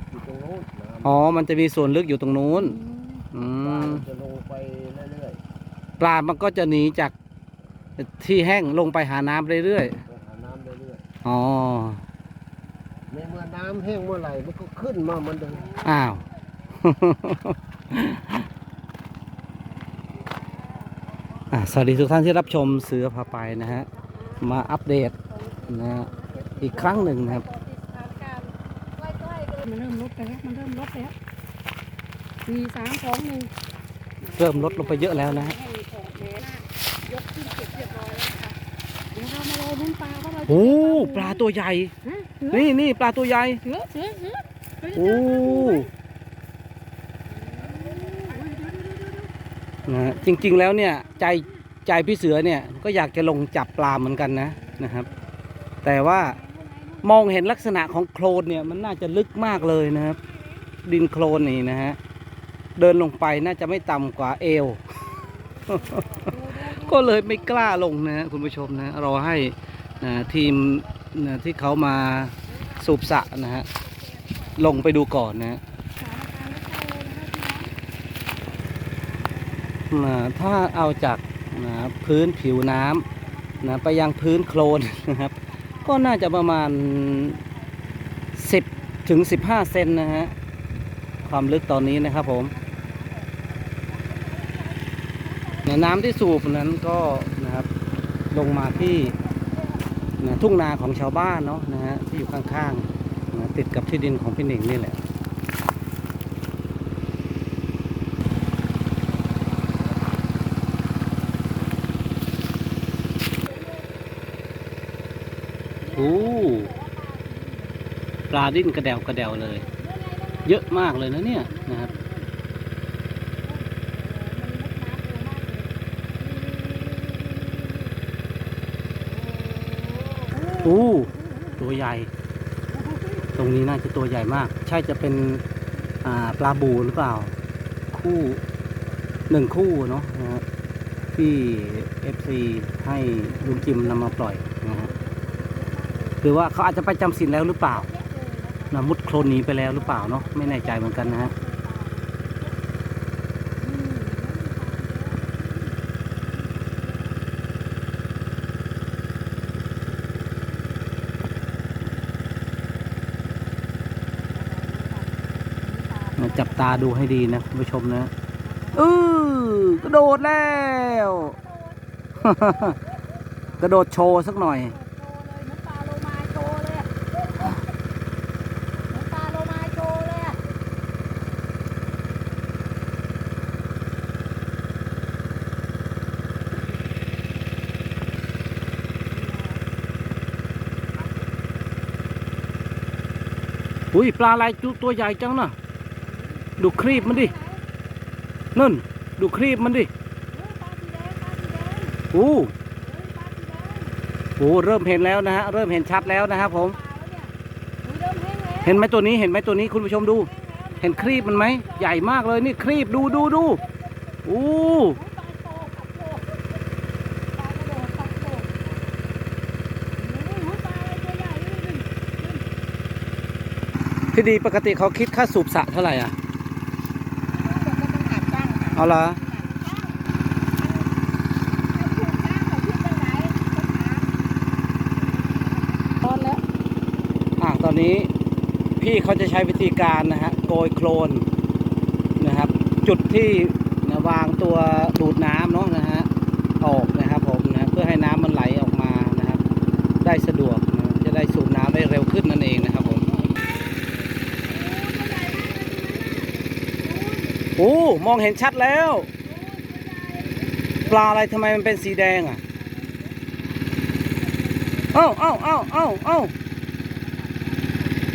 ลึกอยู่ตรงโน้นน้ำอ๋อ มันจะมีส่วนลึกอยู่ตรงนู้น อืปลามมันจะลงไปเรื่อยปลา มันก็จะหนีจากที่แห้งลงไปหาน้ำเรื่อยๆไปหาน้ำเรื่อยๆ อ๋อ ๆในเมื่อน้ำแห้งเมื่อไหร่มันก็ขึ้นมาเหมือนเดิมอ้าว อะสวัสดีทุกท่านที่รับชมเสือพาไปนะฮะ มาอัปเดตนะฮะอีกครั้งหนึ่งนะครับ มันเริ่มลดไปแล้วมันเริ่มลดแล้วสี่สามสองหนึ่งเริ่มลดลงไปเยอะแล้วนะฮะให้ออกแหนะยกขึ้นเก็บเรียบร้อยแล้วค่ะเดี๋ยวเรามารอลุ้นปลาว่าเราจะโอ้เจปลาตัวใหญ่ฮะเสือนี่นี่ปลาตัวใหญ่เสือเสือเสือเราจะเจโอ้อปลาบูไหมนะฮะจริง ๆ แล้วเนี่ยใจใจพี่เสือเนี่ยก็อยากจะลงจับปลาเหมือนกันนะนะครับ แต่ว่า มองเห็นลักษณะของโคลนเนี่ยมันน่าจะลึกมากเลยนะครับ ดินโคลนนี่นะฮะเดินลงไปน่าจะไม่ต่ำกว่าเอว ก็เลยไม่กล้าลงนะฮะคุณผู้ชมนะรอให้นะทีมนะที่เขามาสูบสะนะฮะลงไปดูก่อนนะฮะนะถ้าเอาจากนะพื้นผิวน้ำนะไปยังพื้นโคลนนะครับ ก็น่าจะประมาณ 10ถึง15 เซนนะฮะ ความลึกตอนนี้นะครับผม น้ำที่สูบนั้นก็นะครับลงมาที่นะทุ่งนาของชาวบ้านเนาะนะฮะที่อยู่ข้างๆนะติดกับที่ดินของพี่หนิงนี่แหละ อ้ปลาดิ้นกระเดวกระเดวเลย เยอะมากเลยนะเนี่ยนะครับโอ้ตัวใหญ่ ตรงนี้น่าจะตัวใหญ่มาก ใช่จะเป็นปลาบูหรือเปล่า คู่หนึ่งคู่เนาะนะฮะที่ FC ให้ลุงจิมนำมาปล่อย หรือว่าเขาอาจจะไปจำศีลแล้วหรือเปล่านะมุดโคลนหนีไปแล้วหรือเปล่าเนาะไม่แน่ใจเหมือนกันนะฮะมาจับตาดูให้ดีนะคุณผู้ชมนะเออกระโดดแล้ว กระโดดโชว์สักหน่อย โชว์เลยเหมือนปลาโลมาโชว์เลยอะเหมือนปลาโลมาโชว์เลยอะ อุ้ยปลาอะไรตัวตัวใหญ่จังนะดูครีบมันดินั่นดูครีบมันดิเออปลาสีแดงปลาสีแดงโอ้เออปลาสีแดงโหเริ่มเห็นแล้วนะฮะเริ่มเห็นชัดแล้วนะครับผมเนี่ยอุ๊ยเริ่มแห้งแล้วเห็นไหมตัวนี้เห็นไหมตัวนี้คุณผู้ชมดู เห็นครีบมันไหมใหญ่มากเลยนี่ครีบดูดูดูโอ้ อุ๊ยปลาโตปลาโตปลากระโดดปลากระโดดอุ๊ยปลาอะไรตัวใหญ่เลยนี่ ที่ดีปกติเขาคิดค่าสูบสระเท่าไหร่อะเอาละร้อนแล้วอะตอนนี้พี่เขาจะใช้วิธีการนะฮะโกยโคลนนะครับ จุดที่นะวางตัวดูดน้ำเนาะนะฮะออกนะครับผมนะเพื่อให้น้ำมันไหลออกมานะครับ ได้สะดวกนะจะได้สูบน้ำได้เร็วขึ้นนั่นเองนะครับผม โอ้มองเห็นชัดแล้ว ปลาอะไรทำไมมันเป็นสีแดงอะเอ้าเอ้าเอ้าเอ้าเอ้า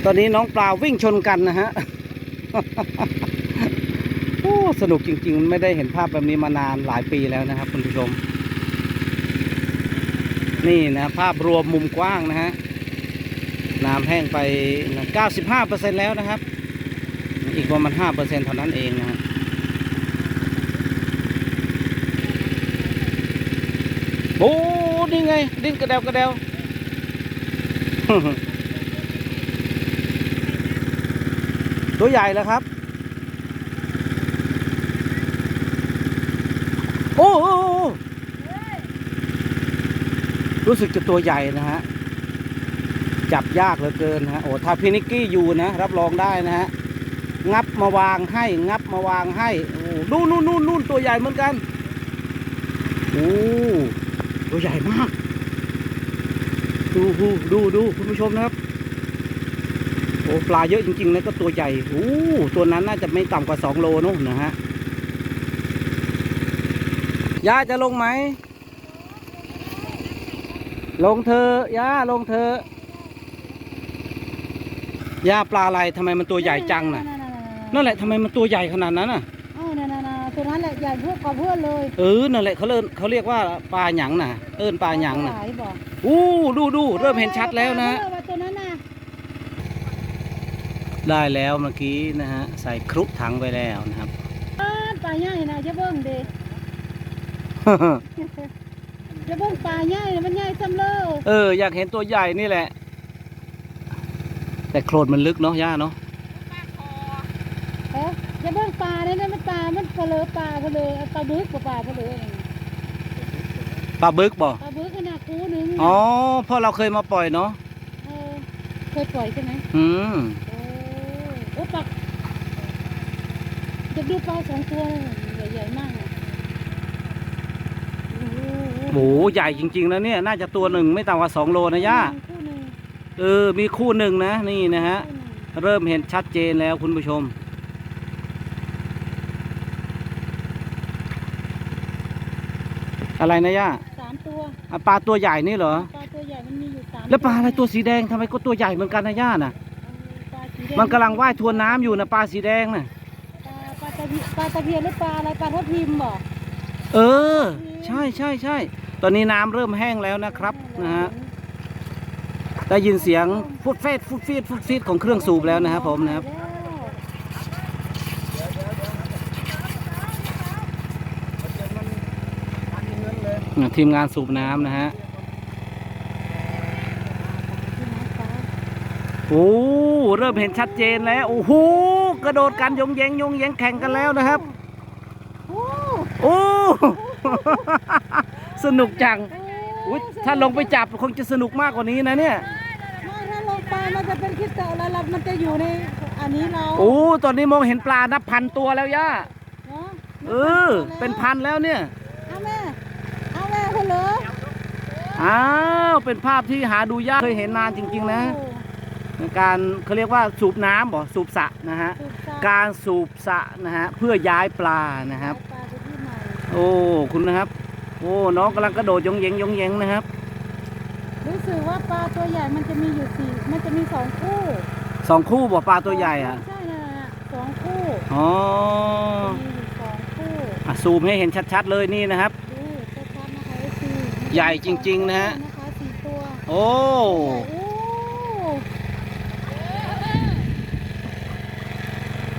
ตอนนี้น้องปลาวิ่งชนกันนะฮะโอ้สนุกจริงๆ ไม่ได้เห็นภาพแบบนี้มานานหลายปีแล้วนะครับคุณผู้ชม นี่นะภาพรวมมุมกว้างนะฮะน้ำแห้งไป 95%แล้วนะครับ อีกประมาณ5%เท่านั้นเองนะฮะ โอ้นี่ไง ดิ้นกระเดวกระเดวตัวใหญ่แล้วครับ โอ้โหรู้สึกจะตัวใหญ่นะฮะ จับยากเหลือเกินฮะ โอ้ถ้าพี่นิกกี้อยู่นะ รับรองได้นะฮะ งับมาวางให้ งับมาวางให้ โอ้นู่นนู่นนู่นตัวใหญ่เหมือนกัน โอ้ ตัวใหญ่มาก ดูดูดูดูคุณผู้ชมนะครับ โอ้ปลาเยอะจริงๆนะก็ตัวใหญ่โอ้ตัวนั้นน่าจะไม่ต่ำกว่าสองโลนู่นนะฮะย่าจะลงไหม ลงเธอย่าลงเธอย่าปลาอะไรทำไมมันตัวใหญ่จังน่ะ นั่นแหละทำไมมันตัวใหญ่ขนาดนั้นน่ะ เพื่อกว่าเพื่อนเลยเออนั่นแหละเขาเรียกเขาเรียกว่าปลาหยังน่ะ เอิ้นปลาหยังน่ะหลายบอกอู้ดูดูเริ่มเห็นชัดแล้วนะ เออว่าตัวนั้นน่ะได้แล้วเมื่อกี้นะฮะใส่ครุถังไปแล้วนะครับ อ้าปลาใหญ่นะจะเบิ่งเด้จะเบิ่งปลาใหญ่น่ะมันใหญ่จำเลยเอออยากเห็นตัวใหญ่นี่แหละ แต่โคลนมันลึกเนาะย่าเนาะเอ๊ะจะเบิ่ง ปลาเนี่ยนะมันปลา มันเผลอปลาเผลอปลาบึกกับปลาเผลอปลาบึกบ่ปลาบึกขนาดคูหนึงอ๋อเพราะเราเคยมาปล่อยเนาะเออเคยปล่อยใช่ไหมอืมโอ้โอ้ปลาจะดูปลาสองตัวเลยใหญ่ๆมากเลยโอ้โหโหใหญ่จริงๆนะเนี่ย น่าจะตัวหนึ่งไม่ต่ำกว่าสองโลนะย่าคู่หนึ่งเออ มีคู่หนึ่งนะ นี่นะฮะคู่หนึ่งเริ่มเห็นชัดเจนแล้วคุณผู้ชม อะไรนะย่าสามตัวอะปลาตัวใหญ่นี่เหรอ ปลาตัวใหญ่มันมีอยู่สามแล้วปลาอะไรตัวสีแดงทำไมก็ตัวใหญ่เหมือนกันนะย่าน่ะเออปลาสีแดงมันกำลังว่ายทวนน้ำอยู่นะปลาสีแดงน่ะ ปลาปลาตะเพียนปลาตะเพียนหรือปลาอะไรปลาทับทิมบ่เออ ใช่ใช่ใช่ตอนนี้น้ำเริ่มแห้งแล้วนะครับนะฮะ ได้ยินเสียงฟุดเฟดฟุดฟีดฟุดฟีดของเครื่องสูบแล้วนะครับผมนะครับอ่ ทีมงานสูบน้ำนะฮะโอ้เริ่มเห็นชัดเจนแล้วโอ้โหกระโดดกันยงแยงยงแยงแข่งกันแล้วนะครับโอ้โอ้สนุกจังอุ๊ยถ้าลงไปจับคงจะสนุกมากกว่านี้นะเนี่ยไม่ถ้าลงไปมันจะเป็นคริสตัลแล้วเรามันจะอยู่ในอันนี้เราโอ้ตอนนี้มองเห็นปลานับพันตัวแล้วย่าเนาะเออเป็นพันแล้วเนี่ยเอาแม่ เอาแม่เพนเหรออ้าวเป็นภาพที่หาดูยากเคยเห็นนานจริง ๆ นะ การเขาเรียกว่าสูบน้ำบ่สูบสระนะฮะถูกต้องการสูบสระนะฮะเพื่อย้ายปลานะครับปลาไปที่ใหม่โอ้คุณนะครับ โอ้น้องกำลังกระโดดยงเยงยงเยงนะครับรู้สึกว่าปลาตัวใหญ่มันจะมีอยู่สี่มันจะมีสองคู่สองคู่บ่ปลาตัวใหญ่อะใช่นะสองคู่อ๋อมีอยู่สองคู่อะซูมให้เห็นชัดๆเลยนี่นะครับ ดูชัดๆนะคะไอซี ใหญ่จริง ๆ นะฮะ นะคะสี่ตัวโอ้ โอ้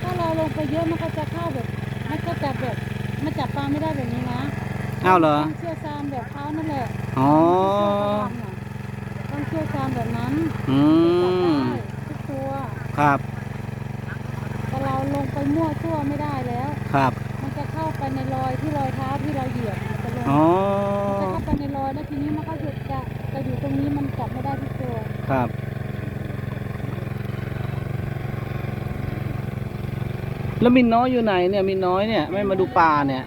ถ้าเราลงไปเยอะมันก็จะเข้าแบบ มันก็จะแบบมันจับปลาไม่ได้แบบนี้นะอ้าวเหรอ ต้องเชื่อซามแบบเขานั่นแหละอ๋อ ต้องเชื่อซามแบบนั้นอืจับม ได้ทุกตัว ครับ แต่เราลงไปมั่วซั่วไม่ได้แล้ว ครับ มันจะเข้าไปในรอยที่รอยเท้าที่เราเหยียบมันจะลงอ๋อมันจะเข้า ไปในรอยแล้วทีนี้มันก็จะจะจะอยู่ตรงนี้มันจับไม่ได้ทุกตัวครับ แล้วมินน้อยอยู่ไหนเนี่ยมินน้อยเนี่ยไม่มาดูปลาเนี่ย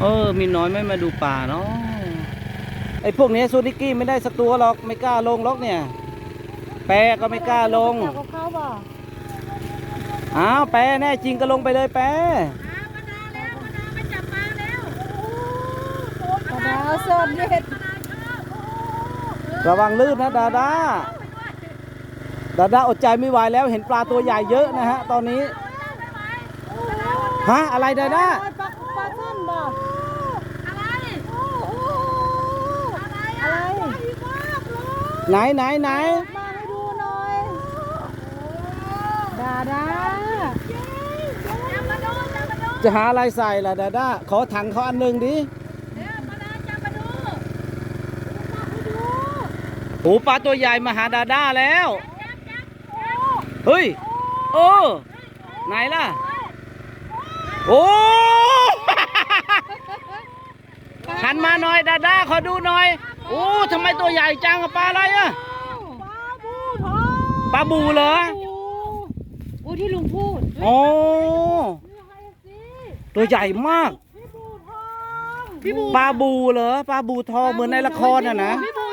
เออมินน้อยไม่มาดูปลาเนาะไอ้พวกนี้ซูนิกกี้ไม่ได้สักตัวหรอกไม่กล้าลงหรอกเนี่ย แปรก็ไม่กล้าลงจับกับเขาบ่อ้าวแปรแน่จริงก็ลงไปเลยแปร กระดาวสดเด็ดระวังลื่นนะดาดาดาดาอดใจไม่ไหวแล้วเห็นปลาตัวใหญ่เยอะนะฮะตอนนี้ฮะอะไรดาดาปลาปลาปลาท่อนบ่อะไรอะไรไหนไหนไหนมาให้ดูหน่อยดาดาจะหาอะไรใส่ล่ะดาดาขอถังเขาอันหนึ่งดิ โอ้ปลาตัวใหญ่มาหาดาดาแล้ว เฮ้ย โอ้ไหนล่ะ โอ้หันมาหน่อยดาด้าขอดูหน่อย โอ้ทำไมตัวใหญ่จังอะปลาอะไรอะปลาบูทองปลาบูเหรอโอ้ที่ลุงพูดโอ้ตัวใหญ่มากพี่บูปลาบูเหรอ ปลาบูทองเหมือนในละครน่ะนะ พี่บู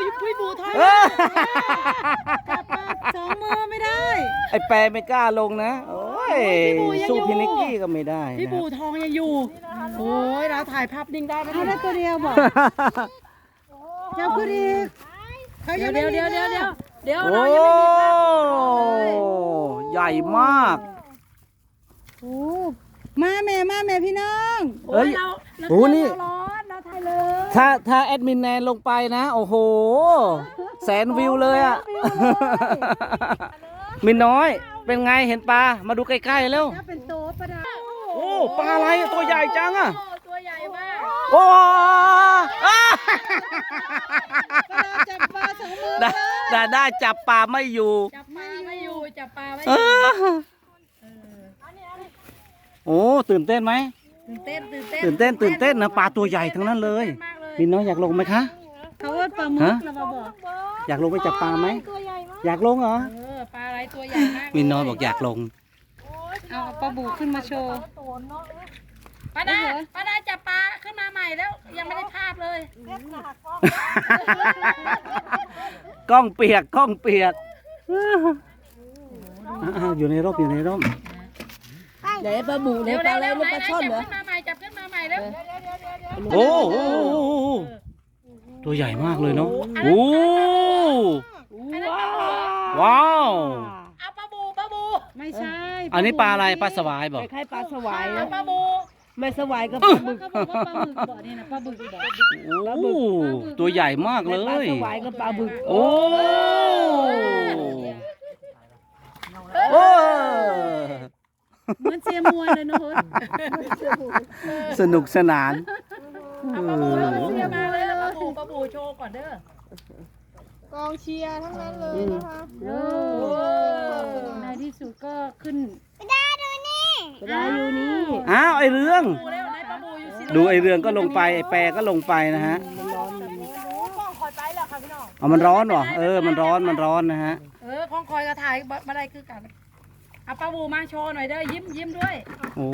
พี่บูทองเออสองมือไม่ได้ ไอแปรไม่กล้าลงนะ โอ้ยพี่บูยังสู้อยู่พี่นิกกี้ก็ไม่ได้พี่นะบูทองยังอยู่ โอ้ยเราถ่ายภาพนิ่งได้ไหมเอาได้ตัวเดียวบอกเจ้าคือดีเขาเดี๋ยัยวงไม่เดี๋ยวมีเดี๋ยวเดี๋ยวเดี๋ยวเดี๋ยวโอ้เรายังไม่มีภาพใหญ่มาก โอ้มาแม่มาแม่พี่น้องเอ้ยเราเราโอ้นี่ เราร้อนเราถ่ายเลยถ้าถ้าแอดมินแนนลงไปนะ โอ้โห แสนวิวเลยอะ มินน้อย เป็นไงเห็นปลา มาดูใกล้ๆแล้วถ้าเป็นโตประดาโอ้ปลาอะไรอะตัวใหญ่จังอะโอ้ตัวใหญ่มากโอ้อ้าประดาจับปลาสองมือดาดาด้าจับปลาไม่อยู่ จับปลาไม่อยู่จับปลาไม่อเอยู่อโอ้ตื่นเต้นไหมตื่นเต้นตื่นเต้นตื่นเต้นตื่นเต้นนะปลาตัวใหญ่ทั้งนั้นเลยมากเลยมินน้อยอยากลงไหมคะเขาว่าปลาหมึฮะกเรามาบอก อยากลงไปจับปลาไหมอยากลงเหรอ เออปลาอะไรตัวใหญ่มากมินน้อยบอกอยากลง เอาปลาบูขึ้นมาโชว์ ป้าดาป้าดาจับปลาขึ้นมาใหม่แล้ว ยังไม่ได้ภาพเลยกล้องเปียกกล้องเปียกอ่าอยู่ในร่มอยู่ในร่มเดี๋ยวปลาบูเร็วเร็วเร็วไหนไหนจับขึ้นมาใหม่จับขึ้นมาใหม่แล้วโอ้โห ตัวใหญ่มากเลยเนาะโอ้อันนั้นปลาบูว้าว เอาปลาบูปลาบูไม่ใช่อันนี้ปลาอะไรปลาสวายบอกคล้ายๆปลาสวายเอาปลาบูไม่สวายกับปลาบึกเขาบอกว่าปลาบึกบอกนี่นะปลาบึกบอกโอ้ตัวใหญ่มากเลปลายสวายกับปลาบึกโอ้โอ้เหมือนเชียร์มวยเลยนะเฮ้ยสนุกสนานเอาปลาบูปลาบูเดี๋ยวมาเลยแล้ว ปลาบูปลาบูโชว์ก่อนเด้อกองเชียร์ทั้งนั้นเลยนะคะโอ้ในที่สุดก็ขึ้นไปได้ดูนี่ไปได้อยู่นี่อ้าวไอเรื่องบูเร็วไหนปลาบูอยู่สิดูไอเรื่องก็ลงไปไอแปรก็ลงไปนะฮะเอามันร้อนเหรอเออ มันร้อนมันร้อนนะฮะ เออของคอยกระถ่ายมาได้คือกันเอาปลาบูมาโชว์หน่อยเด้อยิ้มยิ้มด้วย โอ้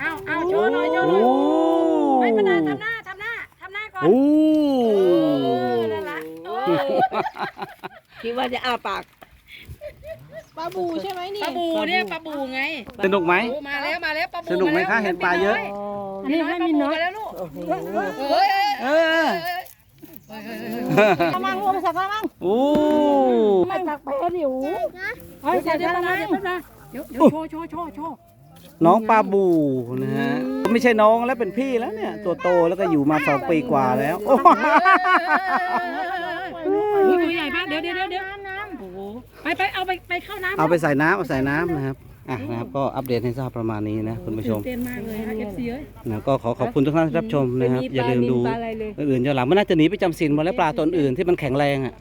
เอาเอาโชว์หน่อยโชว์หโอ้น่อยไม่เป็นไรทำหน้าท ก่อนโอ้เออนั่นละเออคิดว่าจะอ้าปากปลาบูใช่ไหมนี่ปลาบูเนี่ยปลาบูไงสนุกไหมโอ้มาแล้วมาแล้วปลาบูสนุกไหมคะาแล้วเห็นปลาเยอะ อันนี้ให้มีน้อยปลาบูมาแล้วลูกเฮ้ยเฮ้ยเออกระมังรวมใส่กระมังโอ้ไม่ตักไปแล้วดิวเฮ้ยเดี๋ยวเดี๋ยวแป๊บนึงเดี๋ยวแป๊บนึงเดี๋ยวเดี๋ยวโชว์โชว์โชว์โชว์ น้องปลาบูนะฮะไม่ใช่น้องแล้วเป็นพี่แล้วเนี่ย ตัวโตแล้วก็อยู่มาสองปีกว่าแล้วโอ้อุ้ยตัวใหญ่มากเดี๋ยวเดี๋ยวเดี๋ยวเดี๋ยวโอ้โหไปไปเอาไปไปเข้าน้ำเอาไปใส่น้ำเอาใส่น้ำนะครับอะนะครับก็อัปเดตให้ทราบประมาณนี้นะคุณผู้ชมเต้นมากเลยนะเอฟซีเอ้ย นะก็ขอขอบคุณทุกท่านที่รับชมนะครับ อย่าลืมดูอื่นๆย้อนหลังมันน่าจะหนีไปจำศีลหมดแล้วปลาตัวอื่นที่มันแข็งแรงอะ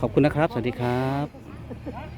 ขอบคุณนะครับ สวัสดีครับ